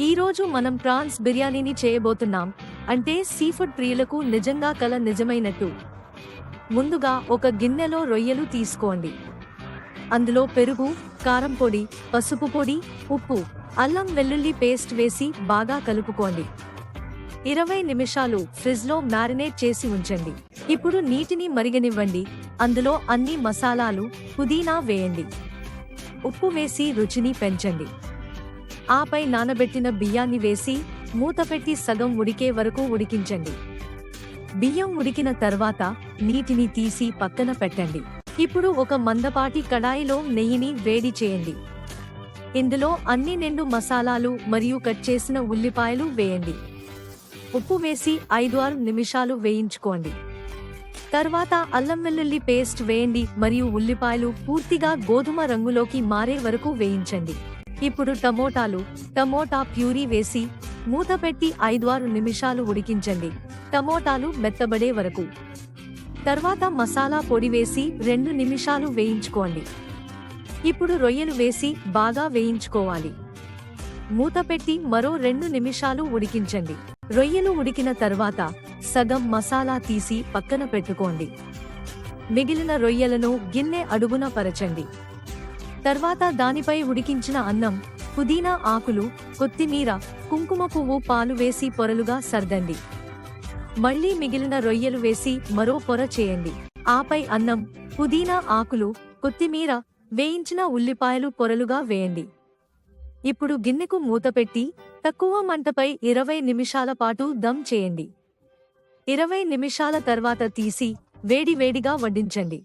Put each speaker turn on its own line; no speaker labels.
ఈరోజు మనం ప్రాన్స్ బిర్యానీని చేయబోతున్నాం. అంటే సీఫుడ్ ప్రియులకు నిజంగా కల నిజమైనట్టు. ముందుగా ఒక గిన్నెలో రొయ్యలు తీసుకోండి. అందులో పెరుగు కారం పొడి పసుపు పొడి ఉప్పు అల్లం వెల్లుల్లి పేస్ట్ వేసి బాగా కలుపుకోండి. ఇరవై నిమిషాలు ఫ్రిజ్లో మ్యారినేట్ చేసి ఉంచండి. ఇప్పుడు నీటిని మరిగనివ్వండి. అందులో అన్ని మసాలాలు పుదీనా వేయండి. ఉప్పు వేసి రుచిని పెంచండి. ఆపై నానబెట్టిన బియ్యాన్ని వేసి మూతపెట్టి సగం ఉడికే వరకు ఉడికించండి. బియ్యం ఉడికిన తర్వాత నీటిని తీసి పక్కన పెట్టండి. ఇప్పుడు ఒక మందపాటి కడాయిలో నెయ్యిని వేడి చేయండి. ఇందులో అన్ని నిండు మసాలాలు మరియు కట్ చేసిన ఉల్లిపాయలు వేయండి. ఉప్పు వేసి ఐదు ఆరు నిమిషాలు వేయించుకోండి. తర్వాత అల్లం వెల్లుల్లి పేస్ట్ వేయండి మరియు ఉల్లిపాయలు పూర్తిగా గోధుమ రంగులోకి మారే వరకు వేయించండి. ఇప్పుడు టమోటాలు టమోటా ప్యూరీ వేసి మూత పెట్టి ఐదు ఆరు నిమిషాలు ఉడికించండి. టమోటాలు మెత్తబడే వరకు. తర్వాత మసాలా పొడి వేసి రెండు నిమిషాలు వేయించుకోండి. ఇప్పుడు రొయ్యలు వేసి బాగా వేయించుకోవాలి. మూత పెట్టి మరో రెండు నిమిషాలు ఉడికించండి. రొయ్యలు ఉడికిన తర్వాత సగం మసాలా తీసి పక్కన పెట్టుకోండి. మిగిలిన రొయ్యలను గిన్నె అడుగున పరచండి. తర్వాత దానిపై ఉడికించిన అన్నం పుదీనా ఆకులు కొత్తిమీర కుంకుమ పువ్వు పాలు వేసి పొరలుగా సర్దండి. మళ్ళీ మిగిలిన రొయ్యలు వేసి మరో పొర చేయండి. ఆపై అన్నం పుదీనా ఆకులు కొత్తిమీర వేయించిన ఉల్లిపాయలు పొరలుగా వేయండి. ఇప్పుడు గిన్నెకు మూతపెట్టి తక్కువ మంటపై ఇరవై నిమిషాల పాటు దమ్ చేయండి. ఇరవై నిమిషాల తర్వాత తీసి వేడివేడిగా వడ్డించండి.